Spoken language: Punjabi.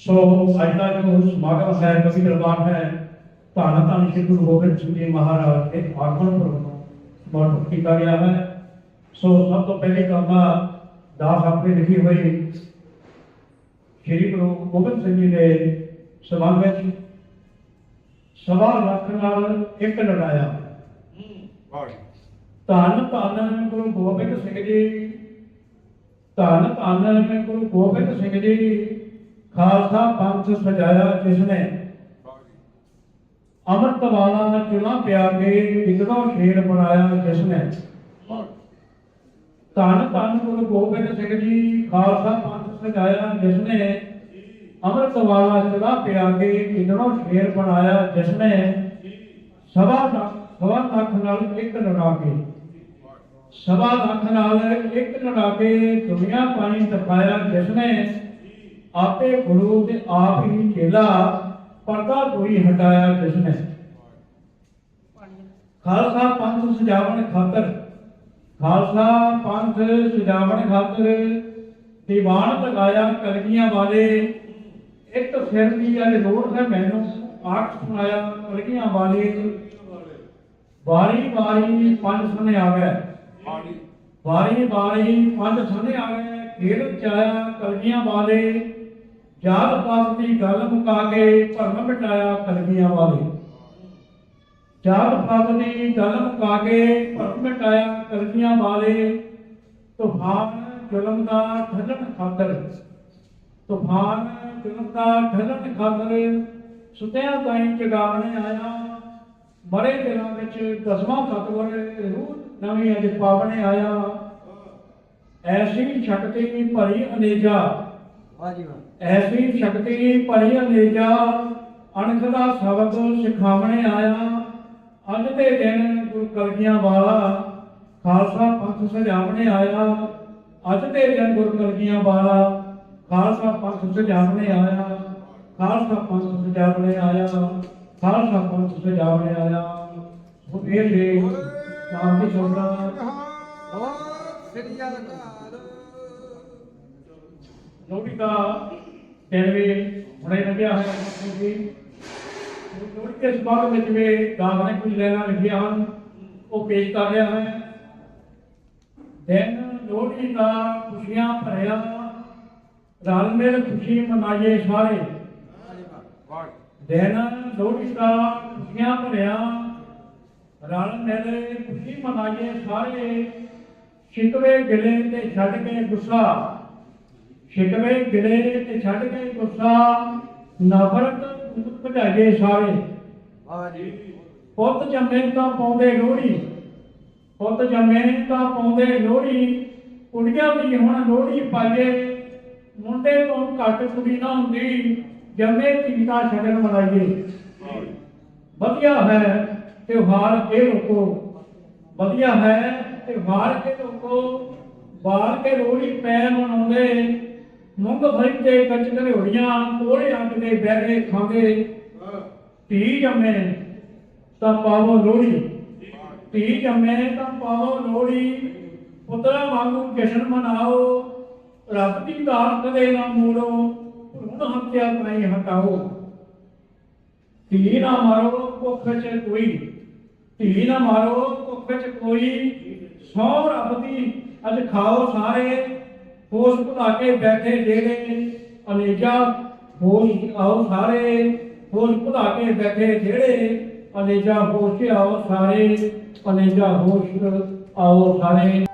ਸੋ ਅੱਜ ਦਾ ਜੋ ਸਮਾਗਮ ਹੈ, ਕਵੀ ਦਰਬਾਰ ਹੈ, ਧੰਨ ਧੰਨ ਸ਼੍ਰੀ ਗੁਰੂ ਗੋਬਿੰਦ ਸਿੰਘ ਜੀ ਮਹਾਰਾਜ ਦੇ ਆਗਮਨ ਪੁਰਬ ਨੂੰ ਕੀਤਾ ਗਿਆ ਹੈ। ਸੋ ਸਭ ਤੋਂ ਪਹਿਲੀ ਕਵਿਤਾ ਦਾਸ ਆਪਣੀ ਲਿਖੀ ਹੋਈ ਸ਼੍ਰੀ ਗੁਰੂ ਗੋਬਿੰਦ ਸਿੰਘ ਜੀ ਦੇ ਸਬੰਧ ਵਿੱਚ ਸਵਾ ਲੱਖ ਨਾਲ ਇੱਕ ਲੜਾਇਆ। ਧੰਨ ਧੰਨ ਗੁਰੂ ਗੋਬਿੰਦ ਸਿੰਘ ਜੀ, ਧੰਨ ਧੰਨ ਗੁਰੂ ਗੋਬਿੰਦ ਸਿੰਘ ਜੀ। ਖਾਲਸਾ ਪੰਥ ਸਜਾਇਆ ਜਿਸਨੇ। ਅੰਮ੍ਰਿਤ ਵਾਲਾ ਚੁਲਾ ਪਿਆ ਕੇ ਵਿਗੜੋ ਸ਼ੇਰ ਬਣਾਇਆ ਜਿਸਨੇ। ਧੰਨ ਧੰਨ ਗੁਰੂ ਗੋਬਿੰਦ ਸਿੰਘ ਜੀ, ਖਾਲਸਾ ਪੰਥ ਸਜਾਇਆ ਜਿਸਨੇ। ਅੰਮ੍ਰਿਤ ਵਾਲਾ ਚੁਣਾ ਪਿਆ ਕੇ ਵਿਗੜੋ ਸ਼ੇਰ ਬਣਾਇਆ ਜਿਸਨੇ। ਸਭਾ ਲੱਖ ਸਵਾ ਲੱਖ ਨਾਲ ਇੱਕ ਲੜਾ ਕੇ ਸਵਾ ਲੱਖ ਨਾਲ ਇੱਕ ਲੜਾ ਕੇ ਦੁਨੀਆ ਪਾਣੀ ਦਿਖਾਇਆ ਜਿਸਨੇ। ਆਪੇ ਗੁਰੂ ਤੇ ਆਪ ਹੀ ਚੇਲਾ, ਪਰਦਾ ਕੋਈ ਹਟਾਇਆ ਜਿਸਨੇ ਖਾਲਸਾ ਪੰਥ ਸਜਾਵਣ ਖਾਤਰ, ਖਾਲਸਾ ਪੰਥ ਸਜਾਵਣ ਖਾਤਰ ਦੀਵਾਨ ਲਗਾਇਆ ਕਲਗੀਆਂ ਵਾਲੇ, ਇੱਕ ਸਿਰ ਦੀ ਅਲੇ ਲੋੜ ਹੈ ਮੈਨੂੰ, ਆਖ ਸੁਣਾਇਆ ਕਲਗੀਆਂ ਵਾਲੇ। ਵਾਰੀ ਵਾਰੀ ਪੰਜ ਸੁਨੇ ਆਵੇ। ਵਾਰੀ ਵਾਰੀ ਪੰਜ ਸੁਨੇ ਆਵੇ ਖੇਡ ਚਾਇਆ ਕਲਗੀਆਂ ਵਾਲੇ। ਜਾਤ ਪਾਤ ਦੀ ਗੱਲ ਮੁਕਾ ਕੇ ਭਰਮ ਮਿਟਾਇਆ ਕਲਗੀਆਂ ਵਾਲੇ। ਜਾਤ ਪਾਤ ਦੀ ਗੱਲ ਮੁਕਾ ਕੇ ਭਰਮ ਮਿਟਾਇਆ ਕਲਗੀਆਂ ਵਾਲੇ, ਤੂਫਾਨ ਜ਼ੁਲਮ ਦਾ ਠੱਲਣ ਖਾਤਰ, ਤੂਫਾਨ ਜ਼ੁਲਮ ਦਾ ਠੱਲਣ ਖਾਤਰ ਸੁਤਿਆਂ ਤਾਈਂ ਜਗਾਵਣੇ ਆਇਆ। ਮਰੇ ਦਿਨਾਂ ਵਿੱਚ ਦਸਵਾਂ ਸਤਵਰ ਰੂਹ ਨਵੀਂ ਅਜ ਪਾਵਣੇ ਆਇਆ। ਐਸੀ ਛਕ ਕੇ ਵੀ ਭਰੀ ਅਨੇਜਾ ਵਾਹ ਜੀ ਵਾਹ ਐਸੀ ਸ਼ਕਤੀ ਭਰੀ ਅਨੇਜਾ ਅਣਖ ਦਾ ਸ਼ਬਦ ਸਿਖਾਵਣੇ ਆਇਆ। ਅੱਜ ਦੇ ਦਿਨ ਗੁਰੂ ਕਲਗੀਆਂ ਵਾਲਾ ਖਾਲਸਾ ਪੰਥ ਸਜਾਵਣੇ ਆਇਆ। ਅੱਜ ਦੇ ਦਿਨ ਗੁਰੂ ਕਲਗੀਆਂ ਵਾਲਾ ਖਾਲਸਾ ਪੰਥ ਸਜਾਵਣੇ ਆਇਆ। ਖਾਲਸਾ ਪੰਥ ਸਜਾਵਣੇ ਆਇਆ। ਖਾਲਸਾ ਪੰਥ ਸਜਾਵਣੇ ਆਇਆ। ਉਹ ਇਹ ਨਾਮ ਦੀ ਸੁਣਦਾ ਓ ਸਿੱਧਿਆ ਲਗਾ ਲੋਹੜੀ ਦਾ ਦਿਨ ਵੀ ਹੁਣੇ ਲੱਗਿਆ ਹੋਇਆ ਹੈ ਲੋਹੜੀ ਦੇ ਸਬੰਧ ਵਿੱਚ ਵੀ ਦਾਸ ਨੇ ਕੁਝ ਲੈਣਾ ਲਿਖਿਆ ਹਨ, ਉਹ ਪੇਸ਼ ਕਰ ਰਿਹਾ ਹੈ। ਦਿਨ ਲੋਹੜੀ ਦਾ ਖੁਸ਼ੀਆਂ ਭਰਿਆ, ਰਲ ਮਿਲ ਖੁਸ਼ੀ ਮਨਾਈਏ ਸਾਰੇ। ਦਿਨ ਲੋਹੜੀ ਦਾ ਖੁਸ਼ੀਆਂ ਭਰਿਆ, ਰਲ ਮਿਲ ਖੁਸ਼ੀ ਮਨਾਈਏ ਸਾਰੇ। ਸ਼ਿਕਵੇ ਗਿਲੇ ਤੇ ਛੱਡ ਕੇ ਗੁੱਸਾ। ਸ਼ਿਕਵੇ ਗਿਲੇ ਤੇ ਛੱਡ ਕੇ ਗੁੱਸਾ ਨਫ਼ਰਤ ਭਜਾਈਏ ਸਾਰੇ। ਵਾਹ ਜੀ ਪੁੱਤ ਜੰਮੇ ਤਾਂ ਪਾਉਂਦੇ ਲੋਹੜੀ ਪੁੱਤ ਜੰਮੇ ਤਾਂ ਪਾਉਂਦੇ ਲੋਹੜੀ ਕੁੜੀਆਂ ਵੀ ਹੁਣ ਲੋਹੜੀ ਪਾਈਏ ਮੁੰਡੇ ਤੋਂ ਘੱਟ ਕੁੜੀ ਨਾ ਹੁੰਦੀ ਜੰਮੇ ਧੀ ਦਾ ਸ਼ਗਨ ਮਨਾਈਏ। ਵਧੀਆ ਹੈ ਤਿਉਹਾਰ ਇਹ ਲੋਕੋ ਵਧੀਆ ਹੈ ਤਿਉਹਾਰ ਇਹ ਲੋਕੋ ਬਾਲ ਕੇ ਲੋਹੜੀ ਪੈ ਮਨਾਉਂਦੇ ਮੂੰਗਫਲੀ ਤੇ ਕੱਚ ਘਰਿਓੜੀਆਂ ਕੋਲੇ ਅੱਗ ਦੇ ਬੈਠੇ ਖਾਂਦੇ। ਧੀ ਜੰਮੇ ਤਾਂ ਪਾਵੋ ਲੋਹੜੀ। ਧੀ ਜੰਮੇ ਤਾਂ ਪਾਵੋ ਲੋਹੜੀ। ਪੁੱਤਰਾ ਵਾਂਗੂ ਜਸ਼ਨ ਮਨਾਓ। ਰੱਬ ਦੀ ਦਾਤ ਕਦੇ ਨਾ ਮੋੜੋ ਭਰੂਣ ਹੱਤਿਆ ਨਹੀਂ ਹਟਾਓ। ਧੀ ਨਾ ਮਾਰੋ ਕੁੱਖ ਚ ਕੋਈ। ਧੀ ਨਾ ਮਾਰੋ ਕੁੱਖ ਚ ਕੋਈ। ਸੌ ਰੱਬ ਦੀ ਅੱਜ ਖਾਓ ਸਾਰੇ। ਹੋਸ਼ ਭੁਲਾ ਕੇ ਬੈਠੇ ਜਿਹੜੇ ਅਨੇਜਾ ਹੋਸ਼ ਆਓ ਸਾਰੇ, ਹੋਸ਼ ਭੁਲਾ ਕੇ ਬੈਠੇ ਜਿਹੜੇ ਅਨੇਜਾ ਹੋਸ਼ ਆਓ ਸਾਰੇ ਅਨੇਜਾ ਹੋਸ਼ ਆਓ ਸਾਰੇ।